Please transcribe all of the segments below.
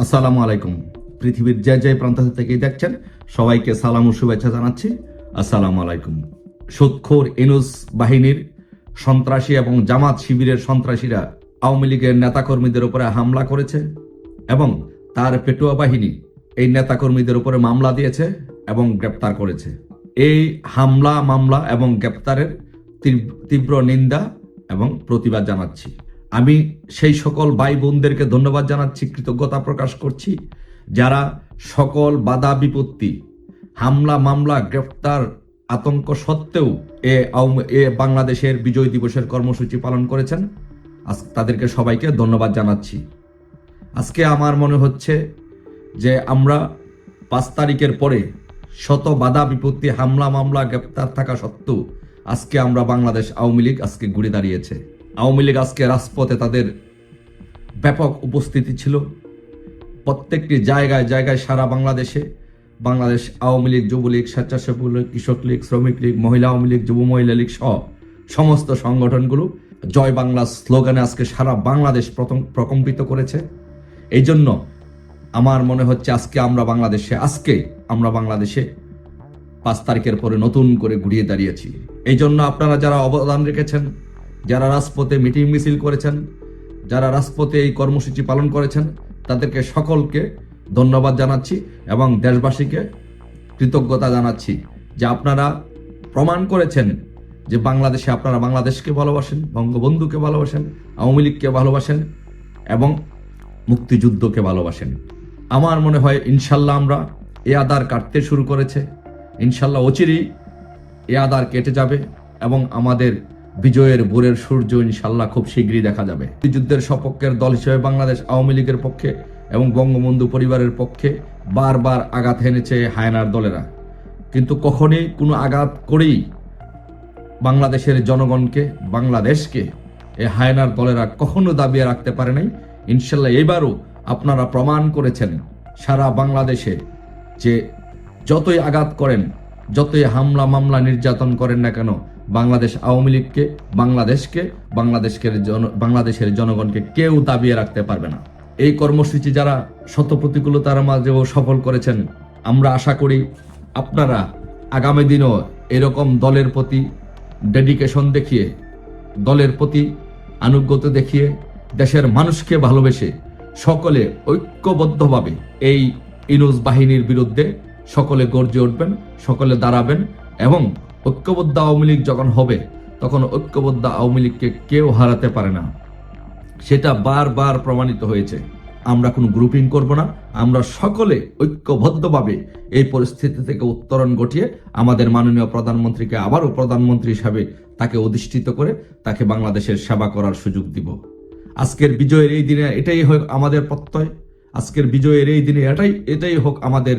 আসসালামু আলাইকুম। পৃথিবীর যে যে প্রান্ত থেকেই দেখছেন, সবাইকে সালাম ও শুভেচ্ছা জানাচ্ছি। আসসালামু আলাইকুম। সুৎখোর এনুস বাহিনীর সন্ত্রাসী এবং জামাত শিবিরের সন্ত্রাসীরা আওয়ামী লীগের নেতাকর্মীদের উপরে হামলা করেছে এবং তার পেটুয়া বাহিনী এই নেতাকর্মীদের উপরে মামলা দিয়েছে এবং গ্রেপ্তার করেছে। এই হামলা, মামলা এবং গ্রেপ্তারের তীব্র নিন্দা এবং প্রতিবাদ জানাচ্ছি। আমি সেই সকল ভাই বোনদেরকে ধন্যবাদ জানাচ্ছি, কৃতজ্ঞতা প্রকাশ করছি, যারা সকল বাধা বিপত্তি, হামলা, মামলা, গ্রেফতার, আতঙ্ক সত্ত্বেও এ এ বাংলাদেশের বিজয় দিবসের কর্মসূচি পালন করেছেন। আজ তাদেরকে সবাইকে ধন্যবাদ জানাচ্ছি। আজকে আমার মনে হচ্ছে যে আমরা পাঁচ তারিখের পরে শত বাধা বিপত্তি, হামলা, মামলা গ্রেপ্তার থাকা সত্ত্বেও আজকে আমরা বাংলাদেশ আওয়ামী লীগ আজকে ঘুরে দাঁড়িয়েছে। আওয়ামী লীগ আজকে রাজপথে তাদের ব্যাপক উপস্থিতি ছিল। প্রত্যেকটি জায়গায় জায়গায় সারা বাংলাদেশে বাংলাদেশ আওয়ামী লীগ, যুবলীগ স্বেচ্ছাসেবক লীগ কৃষক লীগ শ্রমিক লীগ মহিলা আওয়ামী লীগ, যুব মহিলা লীগ সহ সমস্ত সংগঠনগুলো জয় বাংলা স্লোগানে আজকে সারা বাংলাদেশ প্রথম প্রকম্পিত করেছে। এই জন্য আমার মনে হচ্ছে আজকে আমরা বাংলাদেশে, আজকে আমরা বাংলাদেশে পাঁচ তারিখের পরে নতুন করে ঘুরিয়ে দাঁড়িয়েছি। এই জন্য আপনারা যারা অবদান রেখেছেন যারা রাজপথে মিটিং মিছিল করেছেন, যারা রাজপথে এই কর্মসূচি পালন করেছেন, তাদেরকে সকলকে ধন্যবাদ জানাচ্ছি এবং দেশবাসীকে কৃতজ্ঞতা জানাচ্ছি যে আপনারা প্রমাণ করেছেন যে বাংলাদেশে আপনারা বাংলাদেশকে ভালোবাসেন, বঙ্গবন্ধুকে ভালোবাসেন, আওয়ামী লীগকে ভালোবাসেন এবং মুক্তিযুদ্ধকে ভালোবাসেন। আমার মনে হয় ইনশাল্লাহ আমরা এ আদার কাটতে শুরু করেছে। ইনশাল্লাহ অচিরেই এ আদার কেটে যাবে এবং আমাদের বিজয়ের ভোরের সূর্য ইনশাল্লাহ খুব শীঘ্রই দেখা যাবে। যুদ্ধের সপক্ষের দল হিসেবে বাংলাদেশ আওয়ামী লীগের পক্ষে এবং বঙ্গবন্ধু পরিবারের পক্ষে বারবার আঘাত হেনেছে হায়নার দলেরা। কিন্তু কখনই কোনো আঘাত করেই বাংলাদেশের জনগণকে, বাংলাদেশকে এ হায়নার দলেরা কখনো দাবিয়ে রাখতে পারে নাই। ইনশাল্লাহ এবারও আপনারা প্রমাণ করেছেন সারা বাংলাদেশে যে যতই আঘাত করেন, যতই হামলা মামলা নির্যাতন করেন না কেন বাংলাদেশ আওয়ামী লীগকে, বাংলাদেশকে, বাংলাদেশের জন বাংলাদেশের জনগণকে কেউ দাবিয়ে রাখতে পারবে না। এই কর্মসূচি যারা শত প্রতিকূলতার মাঝেও সফল করেছেন, আমরা আশা করি আপনারা আগামী দিনও এরকম দলের প্রতি ডেডিকেশন দেখিয়ে, দলের প্রতি আনুগত্য দেখিয়ে দেশের মানুষকে ভালোবেসে সকলে ঐক্যবদ্ধভাবে এই ইনুজ বাহিনীর বিরুদ্ধে সকলে গর্জে উঠবেন, সকলে দাঁড়াবেন এবং ঐক্যবদ্ধ আওয়ামী লীগ যখন হবে, তখন ঐক্যবদ্ধ আওয়ামী লীগকে কেউ হারাতে পারে না। সেটা বারবার প্রমাণিত হয়েছে। আমরা কোনো গ্রুপিং করব না। আমরা সকলে ঐক্যবদ্ধভাবে এই পরিস্থিতি থেকে উত্তরণ ঘটিয়ে আমাদের মাননীয় প্রধানমন্ত্রীকে আবারও প্রধানমন্ত্রী হিসাবে তাকে অধিষ্ঠিত করে তাকে বাংলাদেশের সেবা করার সুযোগ দিব। আজকের বিজয়ের এই দিনে এটাই হোক আমাদের প্রত্যয়। আজকের বিজয়ের এই দিনে এটাই এটাই হোক আমাদের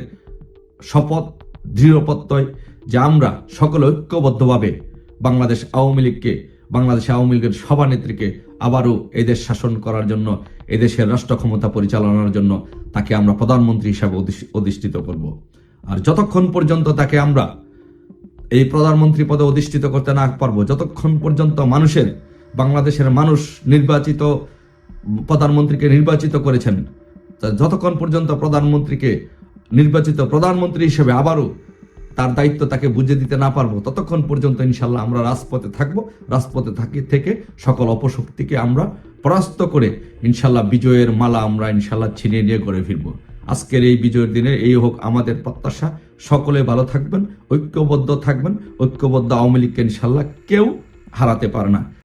শপথ, দৃঢ় প্রত্যয়। যে আমরা সকলে ঐক্যবদ্ধভাবে বাংলাদেশ আওয়ামী লীগকে, বাংলাদেশ আওয়ামী লীগের সভানেত্রীকে আবারও এদেশ শাসন করার জন্য, এদেশের রাষ্ট্র ক্ষমতা পরিচালনার জন্য তাকে আমরা প্রধানমন্ত্রী হিসাবে অধিষ- অধিষ্ঠিত করব। আর যতক্ষণ পর্যন্ত তাকে আমরা এই প্রধানমন্ত্রী পদে অধিষ্ঠিত করতে না পারব, যতক্ষণ পর্যন্ত মানুষের, বাংলাদেশের মানুষ নির্বাচিত, প্রধানমন্ত্রীকে নির্বাচিত করেছেন যতক্ষণ পর্যন্ত প্রধানমন্ত্রীকে নির্বাচিত প্রধানমন্ত্রী হিসেবে আবারও তার দায়িত্ব তাকে বুঝে দিতে না পারব, ততক্ষণ পর্যন্ত ইনশাল্লাহ আমরা রাজপথে থাকব। রাজপথে থাকি থেকে সকল অপশক্তিকে আমরা পরাস্ত করে ইনশাল্লাহ বিজয়ের মালা আমরা ইনশাল্লাহ ছিনিয়ে নিয়ে করে ফিরবো। আজকের এই বিজয়ের দিনে এই হোক আমাদের প্রত্যাশা। সকলে ভালো থাকবেন, ঐক্যবদ্ধ থাকবেন, ঐক্যবদ্ধ আওয়ামী লীগকে ইনশাল্লাহ কেউ হারাতে পারে না।